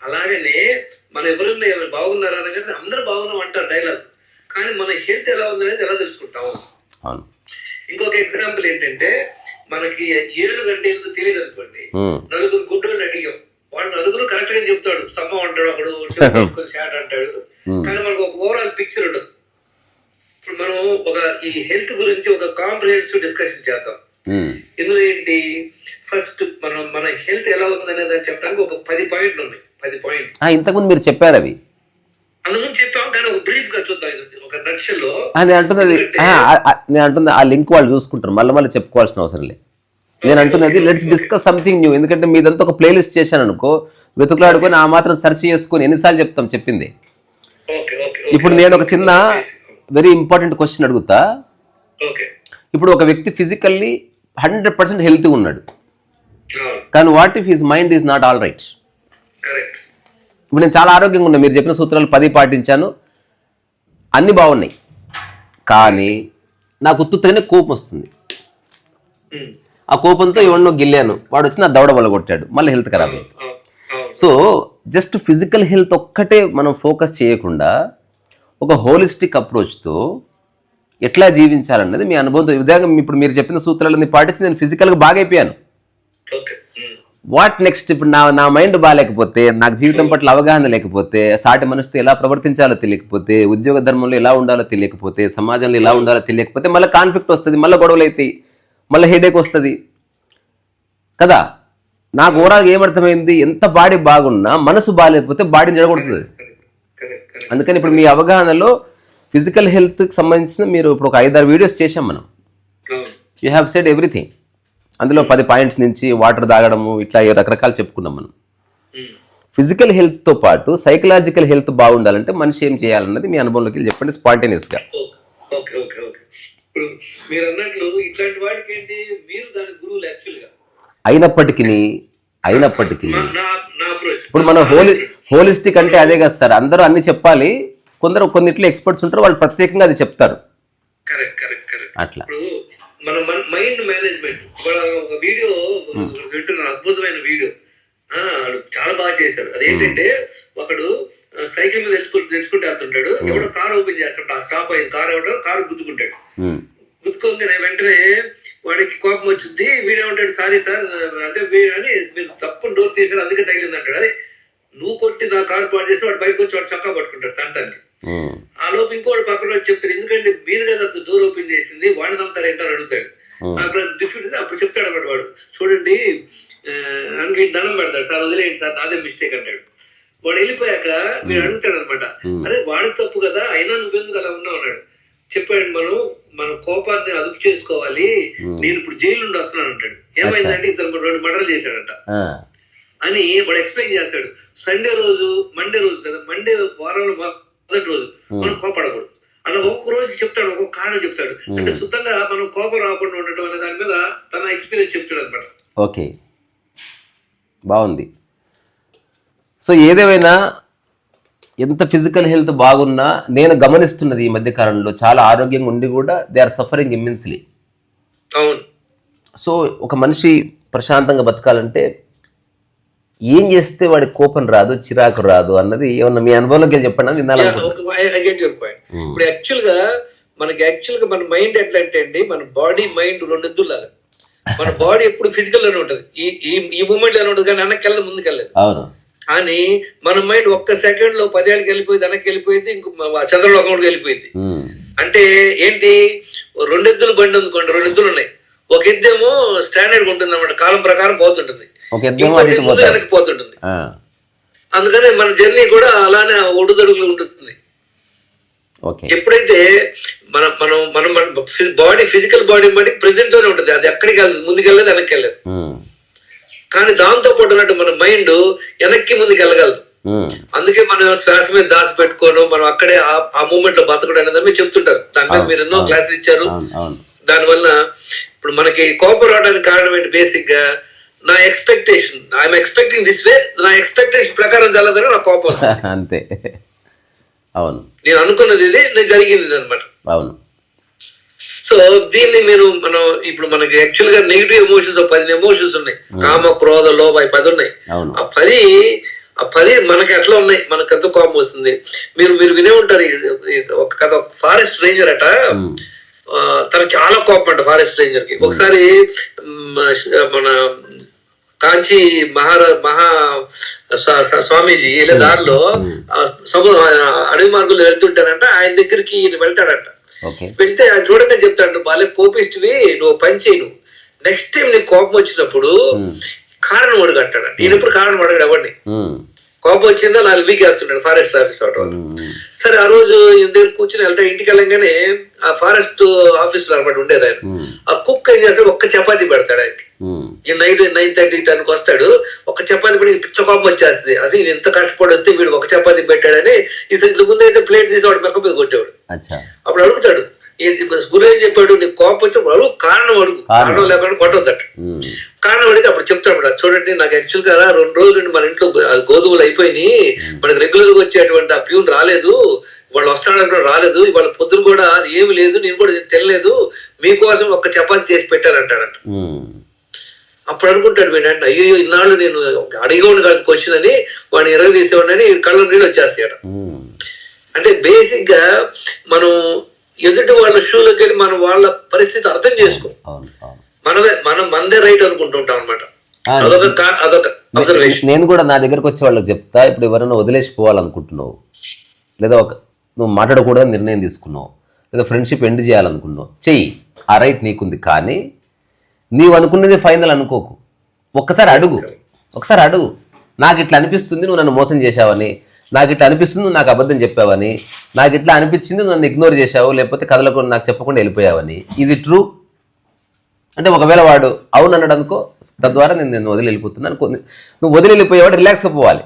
అలాగనే మన ఎవరైనా ఎవరు బాగున్నారా అనగానే అందరూ బాగున్నాం అంటారు డైలాగ్. కానీ మన హెల్త్ ఎలా ఉందనేది ఎలా తెలుసుకుంటాం? ఇంకొక ఎగ్జాంపుల్ ఏంటంటే మనకి ఏడు గంట ఏదో తెలియదు అనుకోండి. నలుగురు గుడ్డోళ్ళు అడిగాం. వాడు నలుగురు కరెక్ట్గా చెప్తాడు. స్తంభం అంటాడు ఒకడు షాట్ అంటాడు. కానీ మనకు ఒక ఓవరాల్ పిక్చర్ ఉండదు. ఇప్పుడు మనం ఒక ఈ హెల్త్ గురించి ఒక కాంప్రహెన్సివ్ డిస్కషన్ చేద్దాం. ఇందులో ఏంటి ఫస్ట్ మనం మన హెల్త్ ఎలా ఉందనే దాన్ని చెప్పడానికి ఒక పది పాయింట్లు ఉన్నాయి. పది పాయింట్లు ఇంతకుముందు మీరు చెప్పారు అవి. అందుముందు చెప్పాం కానీ ఒక బ్రీఫ్గా చూద్దాం ఇది. ఒక నక్షల్లో ఆ, నేను అంటున్నది నేను ఆ లింక్ వాళ్ళు చూసుకుంటారు. మళ్ళీ మళ్ళీ చెప్పుకోవాల్సిన అవసరం లేదు. నేను అంటున్నది లెట్స్ డిస్కస్ సంథింగ్ న్యూ ఎందుకంటే మీదంతా ఒక ప్లేలిస్ట్ చేశాను అనుకో వెతుకులాడుకొని ఆ మాత్రం సెర్చ్ చేసుకొని ఎన్నిసార్లు చెప్తాం చెప్పింది. ఇప్పుడు నేను ఒక చిన్న వెరీ ఇంపార్టెంట్ క్వశ్చన్ అడుగుతా. ఓకే ఇప్పుడు ఒక వ్యక్తి ఫిజికల్లీ హండ్రెడ్ పర్సెంట్ హెల్తీ ఉన్నాడు కానీ what if his mind is not all right? ఇప్పుడు నేను చాలా ఆరోగ్యంగా ఉన్నా మీరు చెప్పిన సూత్రాలు పది పాటించాను. అన్నీ బాగున్నాయి. కానీ నాకు ఉత్తుతగానే కోపం వస్తుంది. ఆ కోపంతో ఎవరినో గిల్లాను వాడు వచ్చి నా దవడ వల్ల కొట్టాడు మళ్ళీ హెల్త్ ఖరాబ్ అయింది. సో జస్ట్ ఫిజికల్ హెల్త్ ఒక్కటే మనం ఫోకస్ చేయకుండా ఒక హోలిస్టిక్ అప్రోచ్తో ఎట్లా జీవించాలన్నది మీ అనుభవంతో. ఉదయం ఇప్పుడు మీరు చెప్పిన సూత్రాలన్నీ పాటించి నేను ఫిజికల్గా బాగా అయిపోయాను. ఓకే వాట్ నెక్స్ట్ ఇప్పుడు నా నా మైండ్ బాగాలేకపోతే నాకు జీవితం పట్ల అవగాహన లేకపోతే సాటి మనిషితో ఎలా ప్రవర్తించాలో తెలియకపోతే ఉద్యోగ ధర్మంలో ఎలా ఉండాలో తెలియకపోతే సమాజంలో ఎలా ఉండాలో తెలియకపోతే మళ్ళీ కాన్ఫ్లిక్ట్ వస్తుంది మళ్ళీ గొడవలు అవుతాయి మళ్ళీ హెడేక్ వస్తుంది. కదా? నాకు ఓవరాల్గా ఏమర్థమైంది? ఎంత బాడీ బాగున్నా మనసు బాగాలేకపోతే బాడీని కరెక్ట్ అందుకని ఇప్పుడు మీ అవగాహనలో ఫిజికల్ హెల్త్కి సంబంధించిన మీరు ఇప్పుడు ఒక ఐదారు వీడియోస్ చేశాం మనం. యూ హ్యావ్ సెడ్ ఎవ్రీథింగ్ అందులో పది పాయింట్స్ నుంచి వాటర్ తాగడము ఇట్లా రకరకాలు చెప్పుకున్నాం మనం. ఫిజికల్ హెల్త్తో పాటు సైకలాజికల్ హెల్త్ బాగుండాలంటే మనిషి ఏం చేయాలన్నది మీ అనుభవంలోకి వెళ్ళి చెప్పండి స్పాంటేనియస్గా ఓకే ఓకే ఓకే. ఇప్పుడు మీరు అన్నట్లు ఇట్లాంటి వాటికి ఏంటి? మీరు దాని గురువులు యాక్చువల్గా. అయినప్పటికీ అయినప్పటికీ ఇప్పుడు మనం హోలి హోలిస్టిక్ అంటే అదే కదా సార్. అందరూ అన్ని చెప్పాలి. కొందరు కొన్నిట్లో ఎక్స్పర్ట్స్ ఉంటారు వాళ్ళు ప్రత్యేకంగా అది చెప్తారు. Correct correct correct. అట్లా. ఇప్పుడు మన మైండ్ మేనేజ్మెంట్. ఒక వీడియో వింటున్నాను అద్భుతమైన వీడియో. చాలా బాగా చేశాడు. అదేంటంటే ఒకడు సైకిల్ మీద తెచ్చుకుంటూ తెచ్చుకుంటూ వెళ్తుంటాడు. ఎవడో కార్ ఓపెన్ చేస్తాడు ఆ స్టాప్ అయిన కార్ ఎవడో కారు గుద్దుకుంటాడు. ఉమ్, గుర్తుకోగానే వెంటనే వాడికి కోపం వచ్చింది వీడేమంటాడు సారీ సార్ అంటే అని మీరు తప్పు డోర్ తీసారు అందుకే తగిలింది అంటాడు అదే నువ్వు కొట్టి నా కారు పాడు చేసి వాడు బయటకు వచ్చి వాడు చక్కా పట్టుకుంటాడు తంటానికి ఉమ్, ఆ లోపు ఇంకోటి పక్కన చెప్తాడు ఎందుకంటే మీరు కదా డోర్ ఓపెన్ చేసింది వాడిని నమ్ముతారు ఏంటో అడుగుతాడు. అక్కడ డిఫరెంట్ అప్పుడు చెప్తాడు అన్నమాట వాడు. చూడండి అందుకే దండం పెడతాడు సార్ వదిలేయండి సార్ నాదే మిస్టేక్ అంటాడు వాడు వెళ్ళిపోయాక మీరు అడుగుతాడు అనమాట అరే వాడి తప్పు కదా అయినా నువ్వెందుకు అలా ఉన్నావు అన్నాడు. చెప్పాడు మనం మన కోపాన్ని అదుపు చేసుకోవాలి నేను ఇప్పుడు జైలు నుండి వస్తున్నాను అంటాడు. ఏమైందంటే ఇతను రెండు మర్డర్లు చేశాడంట. అని వాడు ఎక్స్ప్లెయిన్ చేస్తాడు. సండే రోజు మండే రోజు కదా మండే వారంలో మొదటి రోజు మనం కోపడకూడదు. అలా ఒక్కొక్క రోజు చెప్తాడు ఒక్కొక్క కారణం చెప్తాడు. అంటే శుద్ధంగా మనం కోపం రాకుండా ఉండటం అనే దాని మీద తన ఎక్స్పీరియన్స్ చెప్తాడు అనమాట ఓకే. బాగుంది. సో ఏదేమైనా ఎంత ఫిజికల్ హెల్త్ బాగున్నా నేను గమనిస్తున్నది ఈ మధ్య కాలంలో చాలా ఆరోగ్యంగా ఉండి కూడా దే ఆర్ సఫరింగ్ ఇమ్మెన్స్లీ. అవును. సో ఒక మనిషి ప్రశాంతంగా బతకాలంటే ఏం చేస్తే వాడి కోపం రాదు చిరాకు రాదు అన్నది ఏమన్నా మీ అనుభవంలోకి చెప్పండి యువర్ పాయింట్ ఇప్పుడు యాక్చువల్గా మనకి యాక్చువల్గా మన మైండ్ ఎట్లా అంటే అండి మన బాడీ మైండ్ రెండు మన బాడీ ఎప్పుడు ఫిజికల్లోనే ఉంటది. ఈ ఈ మూమెంట్లోనే ఉంటుంది కానీ వెనక్కి వెళ్ళదు ముందుకు వెళ్ళదు. అవును. కానీ మన మైండ్ ఒక్క సెకండ్లో పదేళ్ళకి వెళ్ళిపోయింది వెనక్కి వెళ్ళిపోయింది ఇంకో చంద్రలోకంలోకి వెళ్ళిపోయింది. ఉమ్, అంటే ఏంటి? ఓ రెండు ఎద్దులు బండి ఉందికోండి రెండు ఎద్దులు ఉన్నాయి. ఒక ఎద్దేమో స్టాండర్డ్ ఉంటుంది అన్నమాట కాలం ప్రకారం పోతుంటుంది. వెనక్కి పోతుంటుంది. అందుకని మన జర్నీ కూడా అలానే ఒడుదడుగులు ఉంటుంది ఎప్పుడైతే మన మనం మనం బాడీ ఫిజికల్ బాడీ బట్టి ప్రెసెంట్లోనే ఉంటుంది. అది ఎక్కడికి వెళ్ళదు ముందుకు వెళ్ళదు వెనక్కి వెళ్ళదు కానీ దాంతో పాటు మన మైండ్ వెనక్కి ముందుకు వెళ్ళగలదు అందుకే మనం శ్వాస మీద దాచి పెట్టుకోను మనం అక్కడే ఆ- మూమెంట్లో బతకడం అనేది చెప్తుంటారు. దాని మీద మీరు ఎన్నో క్లాసులు ఇచ్చారు. దానివల్ల ఇప్పుడు మనకి కోపం రావడానికి కారణం ఏంటి? బేసిక్గా నా expectation I'm expecting this way నా ఎక్స్పెక్టేషన్ ప్రకారం చల్లదని నా కోపం వస్తుంది. అంతే. అవును. నేను అనుకున్నది ఇది నేను జరిగింది అనమాట అవును. సో దీన్ని మీరు మనం ఇప్పుడు మనకి యాక్చువల్గా నెగిటివ్ ఎమోషన్స్ పది ఎమోషన్స్ ఉన్నాయి. కామ క్రోధ లోభ పది ఉన్నాయి. ఆ పది ఆ పది మనకి ఎట్లా ఉన్నాయి? మనకు ఎంత కోపం వస్తుంది? మీరు మీరు వినే ఉంటారు ఒక కథ ఫారెస్ట్ రేంజర్ అట. ఆ, తనకు చాలా కోపం అంట ఫారెస్ట్ రేంజర్కి ఒకసారి మన కాంచి మహారా మహా స్వా- స్వా- స్వామీజీ వెళ్ళే దారిలో ఆ సము ఆ అడవి మార్గంలో వెళ్తుంటారంట ఆయన దగ్గరికి ఈయన వెళ్తాడంట. వెళ్తే ఆయన చూడగానే చెప్తాడు నువ్వు బాలే కోపిస్తువి నువ్వు పని చేయి నువ్వు నెక్స్ట్ టైం నీకు కోపం వచ్చినప్పుడు కారణం అడుగు అంటాడు. ఈయన ఎప్పుడు కారణం అడగడు ఎవరిని? కోపం వచ్చిందా? నాలుగు వీక్ వేస్తున్నాడు ఫారెస్ట్ ఆఫీస్ అవటం సరే ఆ రోజు దగ్గర కూర్చుని వెళ్తా ఇంటికి వెళ్ళంగానే ఆ ఫారెస్ట్ ఆఫీస్లో అనమాట ఉండేది ఆయన. ఆ కుక్ ఏం చేస్తాడు? ఒక్క చపాతీ పెడతాడు ఆయనకి. ఈ నైట్ నైన్ థర్టీ టెన్కి వస్తాడు. ఒక చపాతీ పెట్టి పిచ్చ కోపం వచ్చేస్తుంది. అసలు ఈయన ఎంత కష్టపడి వస్తే వీడు ఒక చపాతీ పెట్టాడని ఈ ముందు అయితే ప్లేట్ తీసి వాడు మెక్క మీద కొట్టేవాడు. అప్పుడు అడుగుతాడు గురువు ఏం చెప్పాడు? నీకు కోపం వచ్చినప్పుడు అడుగు కారణం అడుగు. కారణం. లేకుండా కొట్టొద్దట. ఉమ్, కారణం అడిగితే అప్పుడు చెప్తాడు చూడండి నాకు యాక్చువల్గా రెండు రోజులు మన ఇంట్లో గోధుమలు అయిపోయినాయి. మనకు రెగ్యులర్గా వచ్చేటువంటి ఆ ప్యూన్ రాలేదు. వాళ్ళు వస్తాడని రాలేదు. ఇవాళ పొద్దున కూడా ఏమి లేదు. నేను కూడా తినలేదు. మీకోసం ఒక్క చపాతి చేసి పెట్టారంటాడంట. అప్పుడు అనుకుంటాడు వీడంటే అయ్యో ఇన్నాళ్ళు నేను అడిగేవాడు కాదు క్వశ్చన్ అని వాడిని ఎరగ తీసేవాడిని కళ్ళు నీళ్ళు వచ్చేస్తాడు అంటే బేసిక్గా మనం ఎదుటి వాళ్ళ షూలోకి వెళ్ళి మనం వాళ్ళ పరిస్థితి అర్థం చేసుకో. మనమే మనం మనదే రైట్ అనుకుంటుంటాం అనమాట ఆ, అదొక కా- అదొక అబ్జర్వేషన్ నేను కూడా నా దగ్గరకు వచ్చే వాళ్ళకి చెప్తా ఇప్పుడు ఎవరైనా వదిలేసిపోవాలనుకుంటున్నావు లేదా ఒక నువ్వు మాట్లాడకూడదని నిర్ణయం తీసుకున్నావు లేదా ఫ్రెండ్షిప్ ఎండ్ చేయాలనుకున్నావు చెయ్యి ఆ రైట్ నీకుంది కానీ నీవు అనుకున్నది ఫైనల్ అనుకోకు. ఒక్కసారి అడుగు ఒకసారి అడుగు. నాకు ఇట్లా అనిపిస్తుంది నువ్వు నన్ను మోసం చేశావని నాకు ఇట్లా అనిపిస్తుంది నాకు అబద్ధం చెప్పావని. నాకు ఇట్లా అనిపించింది నన్ను ఇగ్నోర్ చేశావు లేకపోతే కథలకు నాకు చెప్పకుండా వెళ్ళిపోయావని. ఇది ట్రూ అంటే ఒకవేళ వాడు అవును అన్నాడు అనుకో తద్వారా నేను నేను వదిలి వెళ్ళిపోతున్నాను నువ్వు వదిలి వెళ్ళిపోయేవాడు రిలాక్స్గా పోవాలి.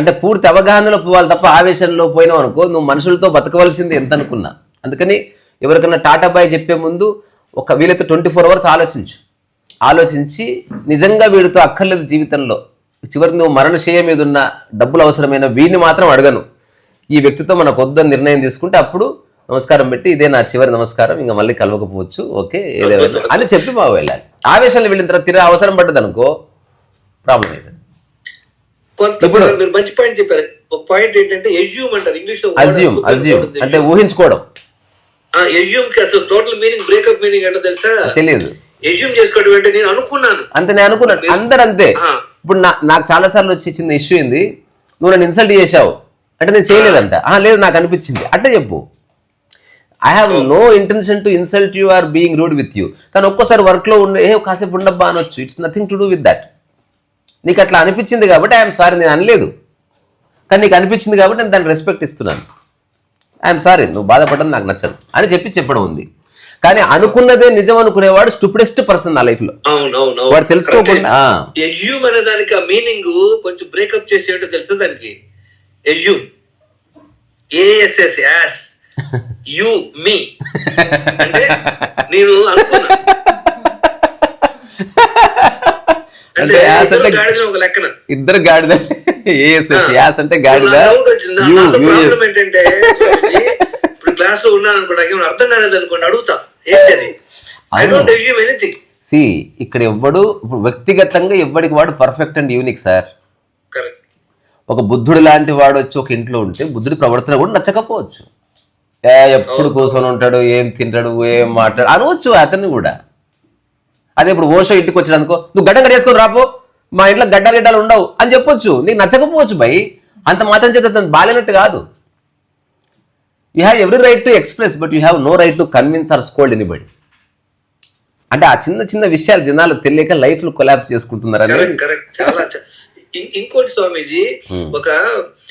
అంటే పూర్తి అవగాహనలో పోవాలి తప్ప ఆవేశంలో పోయినావు అనుకో నువ్వు మనుషులతో బతకవలసింది ఎంత అనుకున్నా. అందుకని ఎవరికైనా టాటా బాయ్ చెప్పే ముందు ఒక వీలైతే ట్వంటీ ఫోర్ అవర్స్ ఆలోచించు. ఆలోచించి నిజంగా వీడితో అక్కర్లేదు జీవితంలో. చివరికి నువ్వు మరణశయ మీద ఉన్న డబ్బులు అవసరమైన వీడిని మాత్రం అడగను. ఈ వ్యక్తితో మనకు వద్దని నిర్ణయం తీసుకుంటే అప్పుడు నమస్కారం పెట్టి ఇదే నా చివరి నమస్కారం ఇంకా మళ్ళీ కలవకపోవచ్చు ఓకే ఏదేమైనా అని చెప్పి బాగా వెళ్ళాలి. ఆవేశంలో వెళ్ళిన తర్వాత తిరిగి అవసరం పడ్డది అనుకో ప్రాబ్లం అవుతుంది కొంత మీరు మంచి పాయింట్ చెప్పారు. ఒక పాయింట్ ఏంటంటే ఎజ్యూమ్ అంటారు ఇంగ్లీష్లో అజ్యూమ్ అజ్యూమ్ అంటే ఊహించుకోవడం. ఎజ్యూమ్కి అసలు టోటల్ మీనింగ్ బ్రేకప్ మీనింగ్ అంటే తెలుసా? తెలియదు. ఎజ్యూమ్ చేసుకోవడం అంటే నేను అనుకున్నాను. అంతే నేను అనుకున్నాను. అందరు అంతే. ఇప్పుడు నా నాకు చాలా సార్లు వచ్చి చిన్న ఇష్యూ ఏంది? నువ్వు నన్ను ఇన్సల్ట్ చేశావు. అంటే నేను చేయలేదంట. "ఆహా, లేదు నాకు అనిపించింది. అట్లా చెప్పు. I have no intention to insult you or being rude with you కానీ ఒక్కోసారి వర్క్లో ఉండే ఏ కాసేపు ఉండబ్బా అనొచ్చు it's nothing to do with that నీకు అట్లా అనిపించింది కాబట్టి ఐఎమ్ సారీ నేను అనలేదు. కానీ నీకు అనిపించింది కాబట్టి నేను దాన్ని రెస్పెక్ట్ ఇస్తున్నాను. ఐఎమ్ సారీ నువ్వు బాధపడడం నాకు నచ్చదు. అని చెప్పి చెప్పడం ఉంది. కానీ అనుకున్నదే నిజం అనుకునేవాడు స్టూపిడెస్ట్ పర్సన్ నా అవును అవును. వాడు తెలుసుకోకుండా ఎజ్యూమ్ అనే దానికి ఆ మీనింగ్ కొంచెం బ్రేకప్ చేసేటో తెలుసు దానికి? Assume A S S ass you me అంటే నేను అనుకున్నా. అంటే యాస్ ఇద్దరు అంటే- ఒక లెక్కన. ఇద్దరు గాడిద ఏఎస్ఎస్ యాస్ అంటే గాడిద? ప్రాబ్లం ఏంటంటే క్లాస్లో ఉన్నాను అనుకో నాకు ఏమైనా అర్థం కాలేదు అనుకోండి అడుగుతా. ఏంటది? ఐ డోంట్ ఎనీథింగ్ సి ఇక్కడ ఎవ్వడు ఇప్పుడు వ్యక్తిగతంగా ఎవ్వడికి వాడు perfect and unique sir correct ఒక బుద్ధుడు లాంటి వాడు వచ్చి ఒక ఇంట్లో ఉంటే బుద్ధుడి ప్రవర్తన కూడా నచ్చకపోవచ్చు. ఎప్పుడు కూర్చొని ఉంటాడు ఏం తింటాడు ఏం మాట్లాడు అనవచ్చు అతన్ని కూడా. అదే ఇప్పుడు ఓషో ఇంటికి వచ్చాడు అనుకో నువ్వు గడ్డ కట్టేసుకొని రాపో మా ఇంట్లో గడ్డ గిడ్డలు ఉండవు అని చెప్పొచ్చు. నీకు నచ్చకపోవచ్చు భయ్ అంత మాత్రం చేత అతను బాలేనట్టు కాదు. You have every right to express but you have no right to convince or scold anybody అంటే ఆ చిన్న చిన్న విషయాలు జనాలు తెలియక లైఫ్లో కొలాబ్ కరెక్ట్ కరెక్ట్ చాలా ఇంకోటి స్వామీజీ ఒక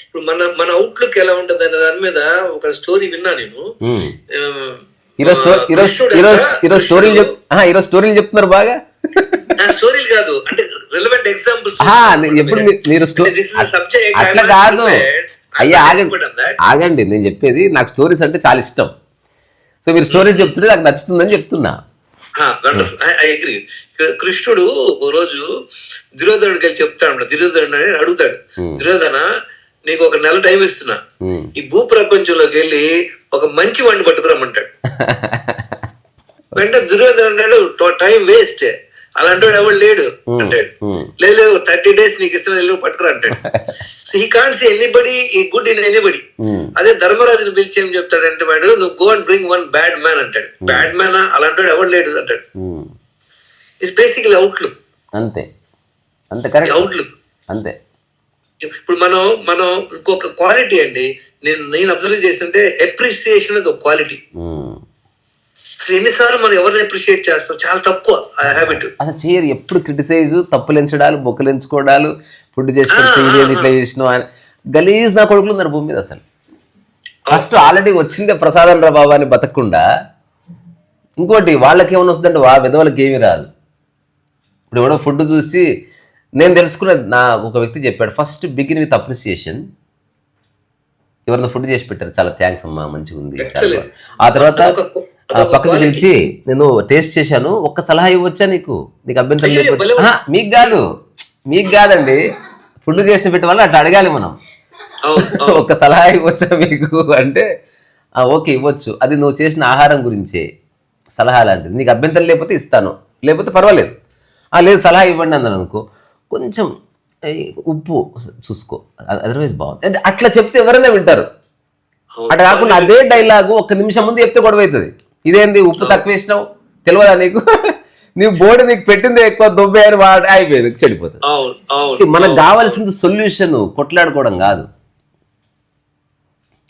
ఇప్పుడు మన మన అవుట్లుక్ ఎలా ఉంటది అనే దాని మీద ఒక స్టోరీ విన్నా నేను. Hmm. ఈరోజు స్టోరీలు ఈరోజు స్టోరీలు చెప్తున్నారు బాగా? స్టోరీలు కాదు అంటే రిలవెంట్ ఎగ్జాంపుల్స్ ఎప్పుడు మీరు. అట్లా కాదు. అయ్యా ఆగండి. ఆగండి నేను చెప్పేది నాకు స్టోరీస్ అంటే చాలా ఇష్టం. సో మీరు స్టోరీస్ చెప్తుంటే నాకు నచ్చుతుందని చెప్తున్నా. ఐ అగ్రి కృష్ణుడు ఓ రోజు దుర్యోధనుడికి వెళ్ళి చెప్తాడు దుర్యోధనుడు అని అడుగుతాడు. దుర్యోధన నీకు ఒక నెల టైం ఇస్తున్నా. ఈ భూ ప్రపంచంలోకి వెళ్ళి ఒక మంచి వాడిని పట్టుకురమ్మంటాడు. వెంటనే దుర్యోధన అన్నాడు టైం వేస్ట్ అలాంటి వాడు ఎవడు లేడు అంటాడు. లేదు లేదు థర్టీ డేస్ నీకు ఇష్టం వెళ్ళి పట్టుకురా అంటాడు. So I can't see anybody ఈ గుడ్ ఇన్ ఎనీబడి. అదే ధర్మరాజుని పిలిచి ఏం చెప్తాడంటే వాడు నువ్వు go and bring one bad man అంటాడు. బ్యాడ్ మ్యాన్ అలాంటి వాడు ఎవడు లేడు అంటాడు. ఇట్స్ బేసికలీ అవుట్లుక్ అంతే. అంతే కరెక్ట్ అవుట్లుక్ అంతే. ఇప్పుడు మనం మనం ఇంకొక క్వాలిటీ అండి. నేను నేను అబ్జర్వ్ చేస్తుంటే అప్రిసియేషన్ అది ఒక క్వాలిటీ ఎన్నిసార్లు మనం ఎవరిని అప్రిషియేట్ చేస్తాం? చాలా తక్కువ ఆ హ్యాబిట్ అసలు చేయరు. ఎప్పుడు క్రిటిసైజ్ తప్పులు ఎంచడాలు బొక్కలు ఎంచుకోవడాలు ఫుడ్ చేసి పెడితే ఇది ఏంది ఇట్లా చేసినావు అని. గలీజ్ నా కొడుకులు ఉన్నారు భూమి మీద అసలు. ఫస్ట్ ఆల్రెడీ వచ్చిందే ప్రసాదం రా బాబా అని బతకకుండా. ఇంకోటి వాళ్ళకి ఏమైనా వస్తుందంటే వా విధవలకి ఏమీ రాదు. ఇప్పుడు ఎవడో ఫుడ్ చూసి నేను తెలుసుకున్నది నా ఒక వ్యక్తి చెప్పాడు ఫస్ట్ బిగిన్ విత్ అప్రిసియేషన్ ఎవరైనా ఫుడ్ చేసి పెట్టారు చాలా థ్యాంక్స్ అమ్మా మంచిగా ఉంది. ఆ తర్వాత పక్కకి పిలిచి నేను టేస్ట్ చేశాను ఒక్క సలహా ఇవ్వచ్చా నీకు? నీకు అభ్యంతరం లేకపోతే మీకు కాదు. మీకు కాదండి. ఫుడ్ చేసిన పెట్టే వాళ్ళు అట్లా అడగాలి మనం. ఒక్క సలహా ఇవ్వచ్చా మీకు? అంటే "ఆ, ఓకే ఇవ్వచ్చు. అది నువ్వు చేసిన ఆహారం గురించే సలహా లాంటిది. నీకు అభ్యంతరం లేకపోతే ఇస్తాను. లేకపోతే పర్వాలేదు. "ఆ, లేదు సలహా ఇవ్వండి అన్నాను అనుకో. కొంచెం "ఏ, ఉప్పు చూసుకో. అదర్వైజ్ బాగుంది. అంటే అట్లా చెప్తే ఎవరైనా వింటారు. అట్లా కాకుండా అదే డైలాగు ఒక్క నిమిషం ముందు చెప్తే గొడవ అవుతుంది ఇదేంది ఉప్పు తక్కువ వేసినావు తెలియదా నీకు? నీవు బోర్డు నీకు పెట్టింది ఎక్కువ దుబ్బే అని వాడు అయిపోయింది చెడిపోతుంది. మనకు కావాల్సింది సొల్యూషన్ కొట్లాడుకోవడం కాదు.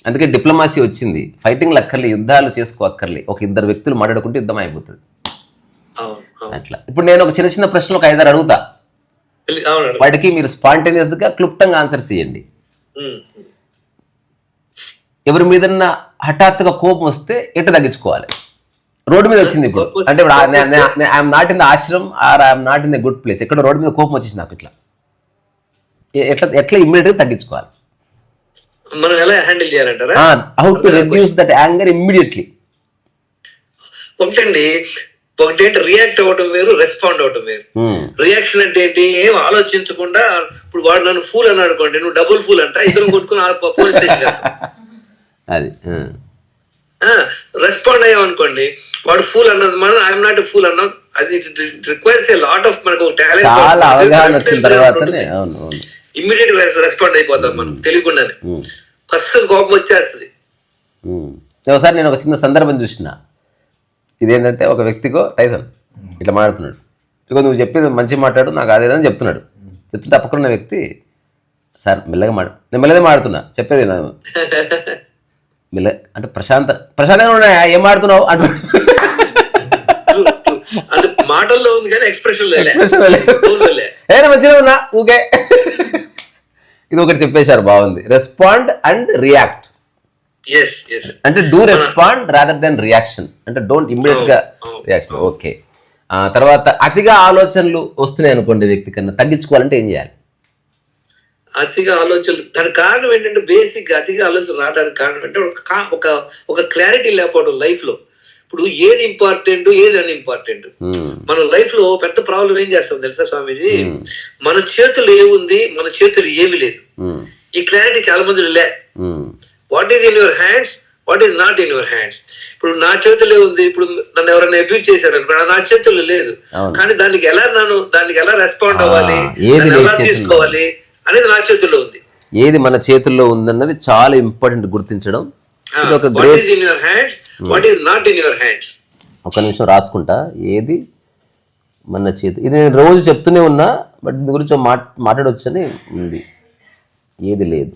అందుకే డిప్లొమాసీ వచ్చింది. ఫైటింగ్ అక్కర్లే యుద్ధాలు చేసుకో అక్కర్లే. ఒక ఇద్దరు వ్యక్తులు మాట్లాడుకుంటే యుద్ధం అయిపోతుంది. అట్లా. ఇప్పుడు నేను ఒక చిన్న చిన్న ప్రశ్నలు ఒక ఐదారు అడుగుతా. వాటికి మీరు spontaneous గా క్లుప్తంగా ఆన్సర్స్ చేయండి. ఉమ్. ఎవరి మీదన్నా హఠాత్తుగా కోపం వస్తే ఎట్ట తగ్గించుకోవాలి? రోడ్డు మీద వచ్చింది ఇప్పుడు. అంటే ఇప్పుడు I'm not in the ashram or I'm not in the good place ఎక్కడ రోడ్డు మీద కోపం వచ్చేసి నాకు ఇట్లా. ఎట్లా ఎట్లా ఇమ్మీడియట్గా తగ్గించుకోవాలి? మనం ఎలా handle చేయాలంటారా? How to reduce that anger immediately ఒకటండి ఒకటేంటి రియాక్ట్ అవ్వటం వేరు రెస్పాండ్ అవ్వటం వేరు. రియాక్షన్ అంటే ఏంటి? ఏం ఆలోచించకుండా ఇప్పుడు వాడు నన్ను ఫూల్ అన్నాడు అనుకోండి నువ్వు డబుల్ ఫూల్ అంట ఇద్దరు కొట్టుకుని పోలీస్ స్టేషన్ అది రెస్పాండ్ అయ్యాం అనుకోండి వాడు ఫూల్ అన్నది మనం ఐఎమ్ నాట్ ఫూల్ అన్నాం. అది రిక్వైర్స్ ఏ లాట్ ఆఫ్ మనకు చాలా అవగాహన వచ్చిన ఇమ్మీడియట్ రెస్పాండ్ అయిపోతాం మనం తెలియకుండానే. కష్టం కోపం వచ్చేస్తుంది. ఒకసారి నేను ఒక చిన్న సందర్భం చూసిన. ఇదేంటంటే ఒక వ్యక్తికో టైసన్ ఇట్లా మాట్లాడుతున్నాడు. ఇదిగో నువ్వు చెప్పింది మంచి మాట్లాడు నాకు అదేదని చెప్తున్నాడు. చెప్తే తప్పకుండా వ్యక్తి సార్ మెల్లగా మాడు నేను మెల్లగా మాడుతున్నా చెప్పేది నా మెల్ల అంటే ప్రశాంత ప్రశాంతంగా ఉన్నా ఏం మాడుతున్నావు అంటున్నాడు. అంటే మాటల్లో ఉంది కానీ ఎక్స్ప్రెషన్ లేదు. మంచిగా ఉన్నా? ఊకే. ఇది ఒకటి చెప్పేశారు బాగుంది. రెస్పాండ్ అండ్ రియాక్ట్ అంటే do respond rather than reaction అంటే డోంట్ ఇమ్మీడియట్గా రియాక్షన్ ఓకే తర్వాత అతిగా ఆలోచనలు వస్తున్నాయి అనుకోండి వ్యక్తి కన్నా. తగ్గించుకోవాలంటే ఏం చేయాలి? అతిగా ఆలోచనలు దానికి కారణం ఏంటంటే బేసిక్గా అతిగా ఆలోచన రావడానికి కారణం అంటే ఒక ఒక క్లారిటీ లేకపోవడం లైఫ్లో. ఇప్పుడు ఏది ఇంపార్టెంట్ ఏది అన్ ఇంపార్టెంట్ Hmm. మన లైఫ్లో పెద్ద ప్రాబ్లం ఏం చేస్తాం తెలుసా స్వామీజీ? మన చేతులు ఏముంది? మన చేతులు ఏమి లేదు. Hmm. ఈ క్లారిటీ చాలా మంది లే. Hmm. What is in your hands what is not in your hands ఇప్పుడు నా చేతుల్లో ఉంది ఇప్పుడు నన్ను ఎవరైనా అబ్యూజ్ చేశారు అనుకో నా చేతుల్లో లేదు. కానీ దానికి ఎలా నన్ను దానికి ఎలా రెస్పాండ్ అవ్వాలి? ఎలా? తీసుకోవాలి? అనేది నా చేతుల్లో ఉంది. ఏది మన చేతుల్లో ఉందన్నది చాలా ఇంపార్టెంట్ గుర్తించడం. ఒక what great is in your hands what is not in your hands ఒక నిమిషం రాసుకుంటా. ఏది మన చేతి ఇది నేను రోజు చెప్తూనే ఉన్నా బట్ దీని గురించి ఒక మాట మాట్లాడొచ్చని ఉంది. ఏది లేదు.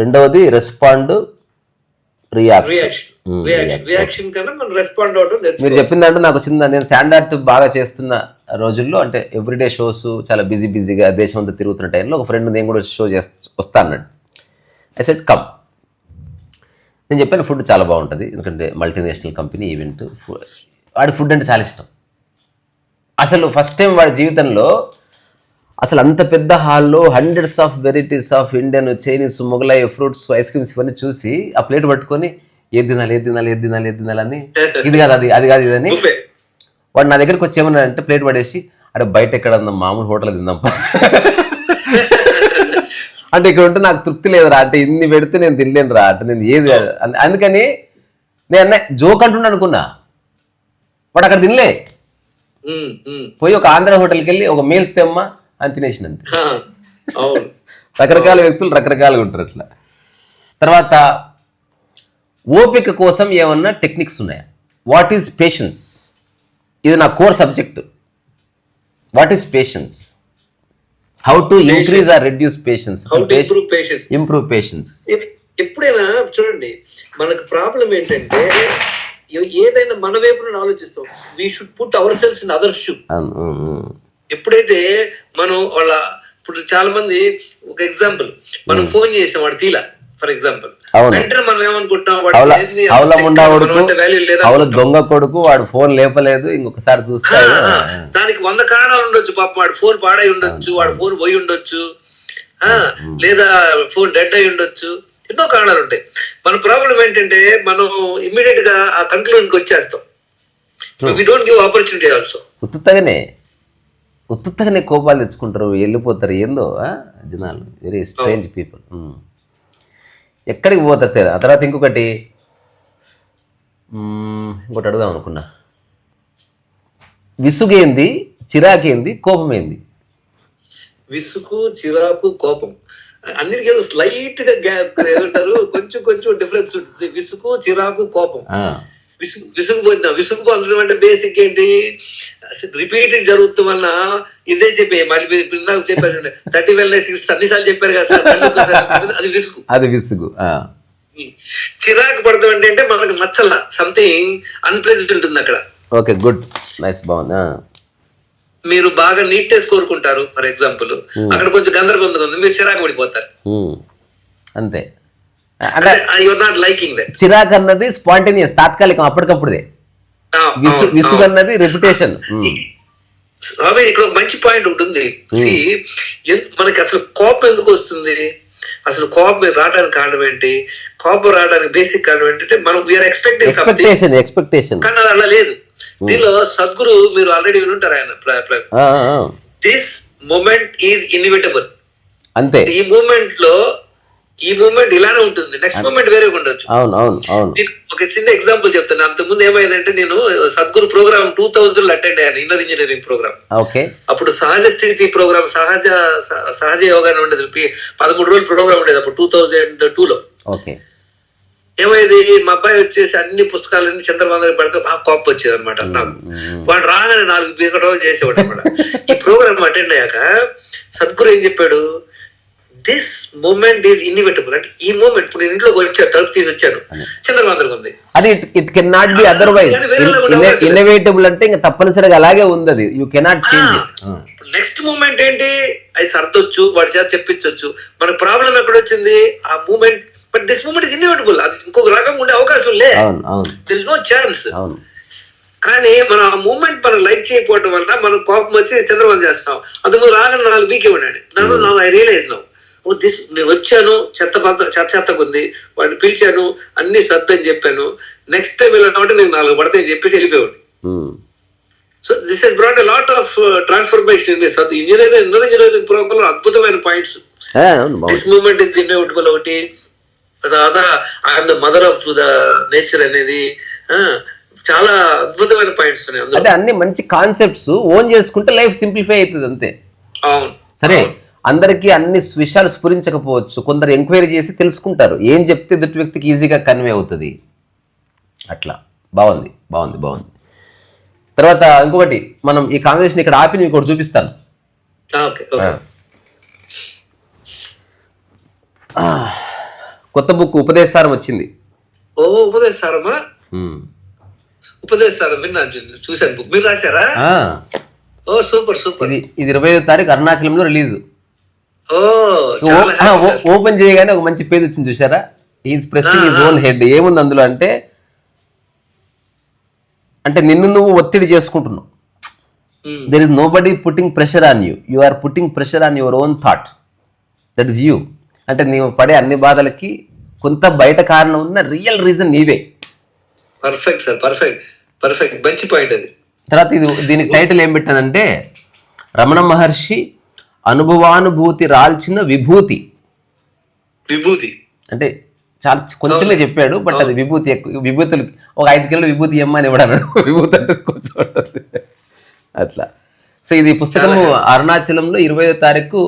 రెండవది రెస్పాండ్ రియాక్ట్ రియాక్షన్ కన్నా మనం రెస్పాండ్ అవడం మీరు నేర్చుకోవాలి చెప్పిందంటే నాకు చిన్న నేను స్టాండ్ ఆర్ట్ బాగా చేస్తున్న రోజుల్లో అంటే ఎవ్రీడే షోస్ చాలా బిజీ బిజీగా దేశం అంతా తిరుగుతున్న టైంలో ఒక ఫ్రెండ్ నేను కూడా షో చేస్తా వస్తా అన్నాడు. ఐ సెట్ కమ్ నేను చెప్పాను ఫుడ్ చాలా బాగుంటుంది. ఎందుకంటే మల్టీనేషనల్ కంపెనీ ఈవెంట్ వాడికి ఫుడ్ అంటే చాలా ఇష్టం. అసలు ఫస్ట్ టైం వాడి జీవితంలో అసలు అంత పెద్ద హాల్లో hundreds of varieties of Indian Chinese Mughlai fruits ice creams ఇవన్నీ చూసి ఆ ప్లేట్ పట్టుకొని ఏది తినాలి ఏది తినాలి ఏది తినాలి ఏది తినాలని ఇది కాదు అది అది కాదు ఇదని వాడు నా దగ్గరికి వచ్చి ఏమన్నా అంటే ప్లేట్ పడేసి అరే బయట ఎక్కడ ఉందాం మామూలు హోటల్ తిందాం. అంటే ఇక్కడ ఉంటే నాకు తృప్తి లేదురా అంటే ఇన్ని పెడితే నేను తినలేను రా అంటే నేను ఏది అంద- అందుకని నేను అన్న జోక్ అంటున్నా అనుకున్నా. వాడు అక్కడ తినలే. పోయి ఒక ఆంధ్ర హోటల్కి వెళ్ళి ఒక మీల్స్ తెమ్మా అని తినేసిన రకరకాల వ్యక్తులు రకరకాలుగా ఉంటారు అట్లా. తర్వాత ఓపిక కోసం ఏమన్నా టెక్నిక్స్ ఉన్నాయా? వాట్ ఈజ్ పేషెన్స్ ఇది నా core subject. What is patience how to increase or reduce patience improve patience ఎప్పుడైనా చూడండి మనకు ప్రాబ్లం ఏంటంటే ఏదైనా మన వైపు ఆలోచిస్తాం. We should put ourselves in other shoe ఎప్పుడైతే మనం వాళ్ళ ఇప్పుడు చాలా మంది ఒక ఎగ్జాంపుల్ మనం ఫోన్ చేసాం వాడు తీలా. For example. అవును. మనం ఏమనుకుంటాం హౌల వాడు ఏంది? అంత హౌల ముండా తిట్టాడు, కొడుకు మనం అంటే వాల్యూ లేదా హౌల దొంగ కొడుకు వాడు ఫోన్ లేపలేదు ఇంకొకసారి చూస్తే ఆ, దానికి వంద కారణాలు ఉండొచ్చు పాప. వాడు ఫోన్ పాడై ఉండొచ్చు వాడు ఫోన్ పోయి ఉండొచ్చు. లేదా ఫోన్ డెడ్ అయి ఉండొచ్చు. ఎన్నో కారణాలు ఉంటాయి. మన ప్రాబ్లం ఏంటంటే మనం ఇమ్మీడియట్గా ఆ కంక్లూజన్కి వచ్చేస్తాం. We don't give opportunity also ఉత్తుత్తగానే ఉత్తుత్తగానే కోపాలు తెచ్చుకుంటారు వెళ్ళిపోతారు. ఏందో జనాలు. వెరీ స్ట్రేంజ్ పీపుల్ ఎక్కడికి పోతారు తెలీదు. ఆ తర్వాత ఇంకొకటి ఇంకోటి అడుగుదాం అనుకున్నా. విసుగేంది చిరాకేంది కోపమేంది? విసుగు చిరాకు కోపం. అన్నిటికీ స్లైట్గా గ్యాప్ ఏమంటారు కొంచెం కొంచెం డిఫరెన్స్ ఉంటుంది. విసుగు చిరాకు కోపం. విసుగు విసుగుపోయిందా విసుగు అనడం అంటే బేసిక్ ఏంటి? రిపీటెడ్ జరుగుతాం వల్ల ఇదే చెప్పే మళ్ళీ ఇందాక చెప్పారు థర్టీ వెల్ సిక్స్ అన్నిసార్లు చెప్పారు కదా సార్. అది విసుగు. అది విసుగు చిరాకు పడతాం అంటే అంటే మనకు నచ్చల సంథింగ్ అన్ప్రెసిడెంట్ ఉంది అక్కడ. Okay good. నైస్ బాగుంది మీరు బాగా నీట్నెస్ కోరుకుంటారు ఫర్ ఎగ్జాంపుల్. అక్కడ కొంచెం గందరగోళంగా ఉంది మీరు చిరాకు పడిపోతారు. అంతే. చిరాకు అన్నది స్పాంటేనియస్ తాత్కాలికం అప్పటికప్పుడే విసు విసుగు అన్నది రెప్యుటేషన్ ఇక్కడ ఒక మంచి పాయింట్ ఎందు- మనకి అసలు కోపం ఎందుకు వస్తుంది? అసలు కోపం రావడానికి కారణం ఏంటి? కోపం రావడానికి బేసిక్ కారణం ఏంటంటే మనం వీఆర్ ఎక్స్పెక్టింగ్ ఎక్స్పెక్టేషన్ ఎక్స్పెక్టేషన్ కానీ అది అలా లేదు. దీనిలో సద్గురు మీరు ఆల్రెడీ వినుంటారు ఆయన దిస్ మూమెంట్ ఈజ్ ఇన్విటబుల్ అంతే. ఈ మూమెంట్లో ఈ మూమెంట్ ఇలానే ఉంటుంది. నెక్స్ట్ మూమెంట్ వేరే ఉండొచ్చు. అవును అవును అవును. ఒక చిన్న ఎగ్జాంపుల్ చెప్తాను. అంతకుముందు ఏమైందంటే నేను సద్గురు ప్రోగ్రామ్ టూ థౌజండ్లో అటెండ్ అయ్యాను ఇన్నర్ ఇంజనీరింగ్ ప్రోగ్రామ్ ఓకే. అప్పుడు సహజ స్థితి ప్రోగ్రామ్ సహజ సహజ యోగా అని ఉండేది. పదమూడు రోజులు ప్రోగ్రామ్ ఉండేది అప్పుడు టూ థౌజండ్ టూలో ఓకే. ఏమైంది? మా అబ్బాయి వచ్చేసి అన్ని పుస్తకాలన్నీ చంద్రబాబు పెడితే బాగా కోపం వచ్చేది అనమాట నాకు. వాడు రాగానే నాలుగు పీకటం చేసేవాడు అనమాట ఈ ప్రోగ్రామ్ అటెండ్ అయ్యాక సద్గురు ఏం చెప్పాడు? దిస్ మూమెంట్ ఈజ్ ఇన్విటబుల్ అంటే ఈ మూమెంట్ ఇప్పుడు నేను ఇంట్లోకి వచ్చాను తలుపు తీసి వచ్చాను చంద్రబాబు ఉంది. అది it can not be otherwise inevitable అంటే ఇంకా తప్పనిసరిగా అలాగే ఉంది అది. You cannot change next moment ఏంటి? అది సర్దొచ్చు వాడి చేత చెప్పించవచ్చు మన ప్రాబ్లం ఎక్కడ వచ్చింది? ఆ moment but this moment is inevitable అది ఇంకొక రకంగా ఉండే అవకాశం లే. దర్ ఇస్ నో ఛాన్స్ కానీ మనం ఆ మూమెంట్ మనం లైక్ చేయకపోవడం వల్ల మనం కోపం వచ్చి చంద్రబాబు చేస్తాం అందుకు రాగానే నాలుగు బీకే ఉన్నాడు. నన్ను ఐ రియలైజ్ నౌ దిస్ నేను వచ్చాను చెత్త చెత్త చెత్తగా ఉంది వాడిని పిలిచాను అన్ని సర్దని చెప్పాను. నెక్స్ట్ టైం వెళ్ళినప్పుడు నేను నాలుగు పడతాయని చెప్పేసి వెళ్ళిపోయాడు. So this has brought a lot of transformation in this engineering engineering engineering program అద్భుతమైన points this moment is inevitable ఒకటి. తర్వాత I'm the mother of the nature అనేది ఆ, చాలా అద్భుతమైన పాయింట్స్ ఉన్నాయి అంటే అన్ని మంచి కాన్సెప్ట్స్ ఓన్ చేసుకుంటే లైఫ్ సింప్లిఫై అవుతుంది అంతే. అవును. సరే. అందరికీ అన్ని విషయాలు స్ఫురించకపోవచ్చు. కొందరు ఎంక్వైరీ చేసి తెలుసుకుంటారు. ఏం చెప్తే ఎదుటి వ్యక్తికి ఈజీగా కన్వే అవుతుంది. అట్లా. బాగుంది. బాగుంది. బాగుంది. తర్వాత ఇంకొకటి మనం ఈ కాన్వర్సేషన్ ఇక్కడ ఆపి నేను ఇంకోటి చూపిస్తాను. కొత్త బుక్ ఉపదేశారం వచ్చింది. ఓ ఉపదేశారమ్మా ఉమ్. ఉపదేశారం విన్నాను చూశాను బుక్. మీరు రాశారా? ఓ సూపర్ సూపర్. ఇది ఇది ఇరవై ఐదో తారీఖు అరుణాచలంలో రిలీజ్ ఓ చాలా happy, sir. ఓపెన్ చేయగానే ఒక మంచి పేజ్ వచ్చింది చూసారా he's pressing his own head ఏముంది అందులో అంటే అంటే నిన్ను నువ్వు ఒత్తిడి చేసుకుంటున్నావు. There is nobody putting pressure on you you are putting pressure on your own thought that is you అంటే నీవు పడే అన్ని బాధలకి కొంత బయట కారణం ఉన్న రియల్ రీజన్ నీవే. పర్ఫెక్ట్ సార్ పర్ఫెక్ట్ పర్ఫెక్ట్ మంచి పాయింట్ అది. తర్వాత ఇది దీనికి టైటిల్ ఏం పెట్టానంటే రమణ మహర్షి అనుభవానుభూతి రాల్చిన విభూతి. విభూతి. అంటే చాలా కొంచెమే చెప్పాడు బట్ అది విభూతి ఎక్కువ విభూతులు ఒక ఐదు కిలోలు విభూతి ఇమ్మని ఇవ్వడం విభూతి అంటే కొంచెం అట్లా. సో ఇది పుస్తకము అరుణాచలంలో ఇరవై తారీఖు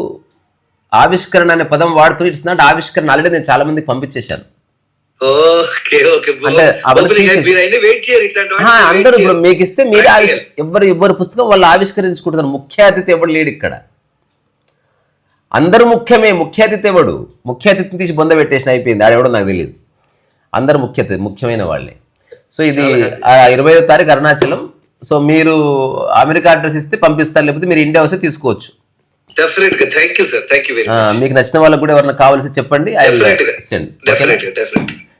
ఆవిష్కరణ అనే పదం వాడుతూ ఇట్స్ నాట్ ఆవిష్కరణ ఆల్రెడీ నేను చాలా మందికి పంపించేశాను. అందరూ ఇప్పుడు. మీకు ఇస్తే మీరే ఎవరు ఎవరి పుస్తకం వాళ్ళు ఆవిష్కరించుకుంటున్నారు. ముఖ్య అతిథి ఎవడు లేడు ఇక్కడ. అందరూ ముఖ్యమే ముఖ్య అతిథి ఎవడు? ముఖ్య అతిథిని తీసి బొంద పెట్టేసిన అయిపోయింది. ఆడెవడో నాకు తెలియదు అందరు ముఖ్య ముఖ్యమైన వాళ్ళే. సో ఇది ఇరవై తారీఖు అరుణాచలం. సో మీరు అమెరికా అడ్రస్ ఇస్తే పంపిస్తారు లేకపోతే మీరు ఇండియా వస్తే తీసుకోవచ్చు. మీకు నచ్చిన వాళ్ళకు కూడా ఎవరైనా కావాల్సి చెప్పండి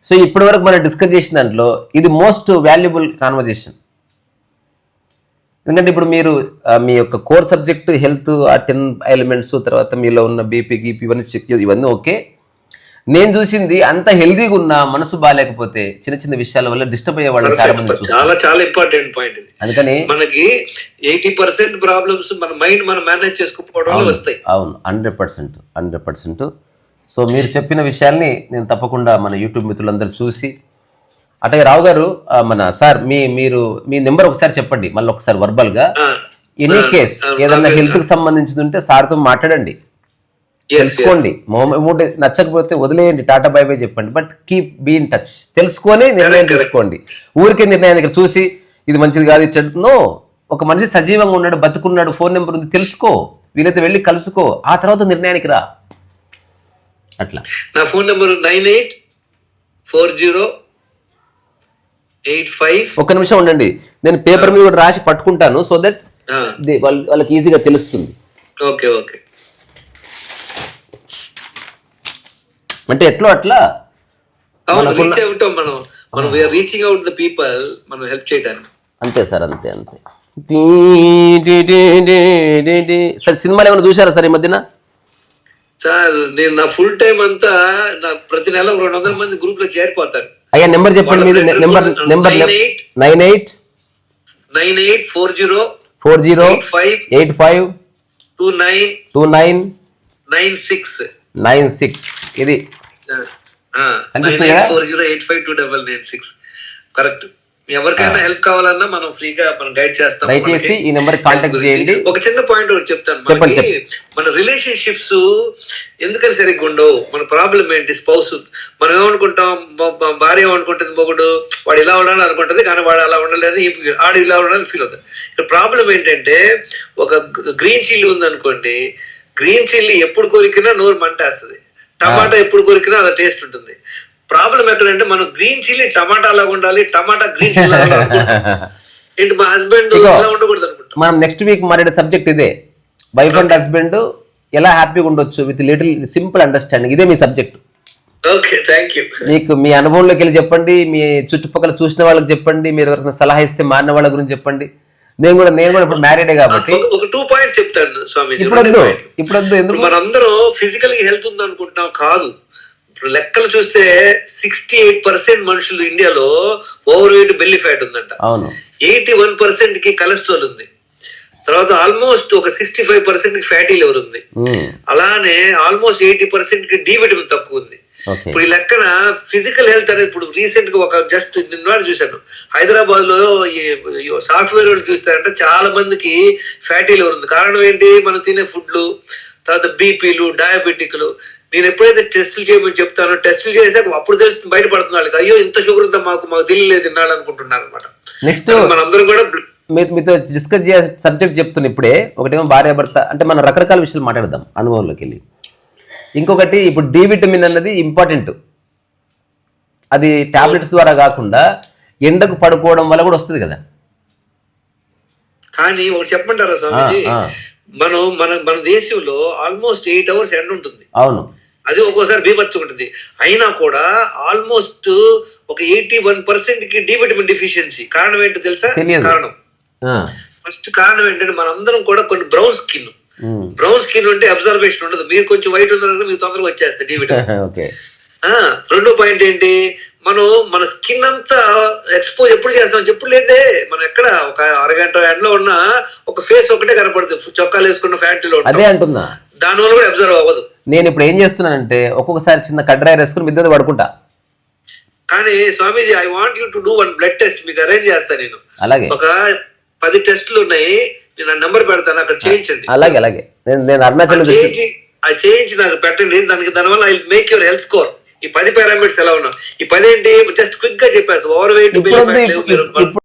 సో ఇప్పటి వరకు మనం డిస్కస్ చేసిన దాంట్లో ఇది మోస్ట్ వాల్యుబుల్ కాన్వర్జేషన్ ఎందుకంటే ఇప్పుడు మీరు మీ యొక్క కోర్ సబ్జెక్ట్ హెల్త్ ఆ టెన్ ఎలిమెంట్స్ తర్వాత మీలో ఉన్న బీపీ గీపీ ఇవన్నీ చెక్ చేసి ఇవన్నీ ఓకే. నేను చూసింది అంత హెల్దీగా ఉన్న మనసు బాగాలేకపోతే చిన్న చిన్న విషయాల వల్ల డిస్టర్బ్ అయ్యే వాళ్ళని చాలా మంది చాలా చాలా ఇంపార్టెంట్ పాయింట్ ఇది. అందుకని మనకి ఎయిటీ పర్సెంట్ ప్రాబ్లమ్స్ మన మైండ్ మనం మేనేజ్ చేసుకోకపోవడం వస్తాయి. అవును. Hundred percent hundred percent. So మీరు చెప్పిన విషయాల్ని నేను తప్పకుండా మన యూట్యూబ్ మిత్రులందరూ చూసి అట్లాగే రావు గారు మన సార్ మీ మీరు మీ నెంబర్ ఒకసారి చెప్పండి. మళ్ళీ ఒకసారి verbal గా. ఎనీ కేస్ ఏదన్నా హెల్త్కి సంబంధించింది ఉంటే సార్తో మాట్లాడండి. తెలుసుకోండి. నచ్చకపోతే వదిలేయండి. టాటా బై బై చెప్పండి. But keep be in touch తెలుసుకొని నిర్ణయం తీసుకోండి. ఊరికే నిర్ణయం దగ్గర చూసి ఇది మంచిది కాదు ఇది చెడు. నో ఒక మనిషి సజీవంగా ఉన్నాడు బతుకున్నాడు ఫోన్ నెంబర్ ఉంది తెలుసుకో. వీలైతే వెళ్ళి కలుసుకో. ఆ తర్వాత నిర్ణయానికి రా. అట్లా. నా phone number nine eight four zero eight five ఒక్క నిమిషం ఉండండి. నేను పేపర్ మీద కూడా రాసి పట్టుకుంటాను సో దట్ వాళ్ళకి ఈజీగా తెలుస్తుంది. Okay okay. అంటే ఎట్లో అట్లా? రీచ్ అవుతాం మనం. మనం రీచింగ్ అవుట్ ద పీపుల్ మనం హెల్ప్ చేయడానికి. అంతే సార్ అంతే అంతే. సార్ సినిమాలు ఏమైనా చూసారా సార్ ఈ మధ్యన? సార్ నేను నా ఫుల్ టైం అంతా నా ప్రతి నెల రెండు వందల మంది గ్రూప్లో చేరిపోతారు. అయ్యా నెంబర్ చెప్పండి మీది number number nine eight nine eight four zero four zero five eight five two nine two nine nine six. Nine six. ఇది? Four zero eight five two double nine six. Correct. ఎవరికైనా help కావాలన్నా మనం ఫ్రీగా మనం guide చేస్తాం. దయచేసి ఈ number contact. చేయండి. ఒక చిన్న పాయింట్ ఒకటి చెప్తాను. మనకి మన రిలేషన్షిప్స్ ఎందుకని సరిగ్గా ఉండవు? మన ప్రాబ్లం ఏంటి? స్పౌస్. మనం ఏమనుకుంటాం? భార్య ఏమనుకుంటుంది? మొగుడు వాడు ఇలా ఉండాలని అనుకుంటుంది కానీ వాడు అలా ఉండలేదు. ఆడు ఇలా ఉండాలని ఫీల్ అవుతుంది ఇక్కడ ప్రాబ్లం ఏంటంటే ఒక గ్రీన్ చిల్లీ ఉందనుకోండి గ్రీన్ చిల్లీ ఎప్పుడు కొరికినా నోరు మంటేస్తుంది. టమాటా ఎప్పుడు కొరికినా అది టేస్ట్ ఉంటుంది. ప్రాబ్లం ఎక్కడంటే మనం గ్రీన్ చిల్లీ టమాటా లాగా ఉండాలి టమాటా గ్రీన్ చిల్లీ. ఏంటి మా హస్బెండ్. ఇలా ఉండకూడదు అనుకుంటాం. మనం నెక్స్ట్ వీక్ మాట్లాడే సబ్జెక్ట్ ఇదే. వైఫ్ అండ్ హస్బెండ్ ఎలా హ్యాపీగా ఉండొచ్చు విత్ లిటిల్ సింపుల్ అండర్స్టాండింగ్ ఇదే మీ సబ్జెక్ట్ ఓకే థ్యాంక్ యూ మీకు మీ అనుభవంలోకి వెళ్ళి చెప్పండి మీ చుట్టుపక్కల చూసిన వాళ్ళకి చెప్పండి మీరు ఎవరైనా సలహా ఇస్తే మారిన వాళ్ళ గురించి చెప్పండి. నేను కూడా నేను కూడా ఇప్పుడు మ్యారీడే కాబట్టి ఒక- టూ పాయింట్స్ చెప్తాను స్వామీజీ ఇప్పుడు. ఇప్పుడు ఎందుకు? మనందరం ఫిజికల్ హెల్త్ ఉంది అనుకుంటున్నాం కాదు. ఇప్పుడు లెక్కలు చూస్తే సిక్స్టీ ఎయిట్ పర్సెంట్ మనుషులు ఇండియాలో ఓవర్ వెయిట్ బెల్లి ఫ్యాట్ ఉందంట. అవును. ఎయిటీ వన్ పర్సెంట్కి కొలెస్ట్రాల్ ఉంది. తర్వాత ఆల్మోస్ట్ ఒక సిక్స్టీ ఫైవ్ పర్సెంట్కి ఫ్యాటీ లివర్ ఉంది. అలానే ఆల్మోస్ట్ ఎయిటీ పర్సెంట్కి డి విటమిన్ తక్కువ ఉంది. ఇప్పుడు ఈ లెక్కన ఫిజికల్ హెల్త్ అనేది ఇప్పుడు రీసెంట్గా ఒక జస్ట్ నిన్న చూశాను. హైదరాబాద్లో ఈ సాఫ్ట్వేర్ వాళ్ళు చూస్తారంటే చాలా మందికి ఫ్యాటీ లివర్ ఉంది. కారణం ఏంటి? మనం తినే ఫుడ్లు తర్వాత బీపీలు డయాబెటిక్లు నేను ఎప్పుడైతే టెస్టులు చేయమని చెప్తానో టెస్టులు చేసాక అప్పుడు తెలుస్తుంది బయటపడుతుంది వాళ్ళకి. అయ్యో ఇంత షుగర్ ఉందా మాకు? మాకు తెలియలేదు తిన్నాడు అనుకుంటున్నారు అనమాట నెక్స్ట్ మనందరం కూడా మీ- మీతో డిస్కస్ చేసే సబ్జెక్ట్ చెప్తున్నా ఇప్పుడే ఒకటేమో భార్య భర్త అంటే మనం రకరకాల విషయాలు మాట్లాడదాం అనుభవంలోకి వెళ్ళి. ఇంకొకటి ఇప్పుడు డి విటమిన్ అన్నది ఇంపార్టెంట్ అది టాబ్లెట్స్ ద్వారా కాకుండా ఎండకు పడుకోవడం వల్ల కూడా వస్తుంది కదా. కానీ ఒకటి చెప్పమంటారా స్వామీజీ? ఆ. మనం మన మన దేశంలో ఆల్మోస్ట్ ఎయిట్ అవర్స్ ఎండ ఉంటుంది. అవును. అది ఒక్కోసారి బీభత్సం ఉంటుంది. అయినా కూడా ఆల్మోస్ట్ ఒక ఎయిటీ వన్ పర్సెంట్కి డి విటమిన్ డిఫిషియన్సీ కారణం ఏంటో తెలుసా. కారణం. ఫస్ట్ కారణం ఏంటంటే మనందరం కూడా కొన్ని బ్రౌన్ స్కిన్. బ్రౌన్ స్కిన్ ఉంటే అబ్జర్వేషన్ ఉండదు. మీరు కొంచెం వైట్ ఉన్నారంటే మీకు తొందరగా వచ్చేస్తుంది డి విటమిన్ రెండో పాయింట్ ఏంటి? మనం మన స్కిన్ అంతా ఎక్స్పోజ్ ఎప్పుడు చేస్తాం? ఎప్పుడు లేదే. మనం ఎక్కడ ఒక అరగంట ఎండలో ఉన్న ఒక ఫేస్ ఒకటే కనపడుతుంది చొక్కాలు వేసుకున్న ఫ్యాక్టరీలో అదే అంటున్నా. దాని వల్ల కూడా అబ్జర్వ్ అవ్వదు. నేను ఇప్పుడు ఏం చేస్తున్నానంటే ఒక్కొక్కసారి చిన్న కడ్రాయి వేసుకుని మిద్దె మీద పడుకుంటా. కానీ Swamiji I want you to do one blood test మీకు అరేంజ్ చేస్తాను నేను. అలాగే. ఒక పది టెస్టులు ఉన్నాయి. నేను నెంబర్ పెడతాను. అక్కడ చేయించండి. అలాగే అలాగే. నేను నేను అరుణాచల్ చేయించి ఆ చేయించి నాకు పెట్టండి. దానికి దానివల్ల I make your health score ఈ పది పారామీటర్స్ ఎలా ఉన్నావు? ఈ పది ఏంటి జస్ట్ క్విక్గా చెప్పాను ఓవర్ వెయిట్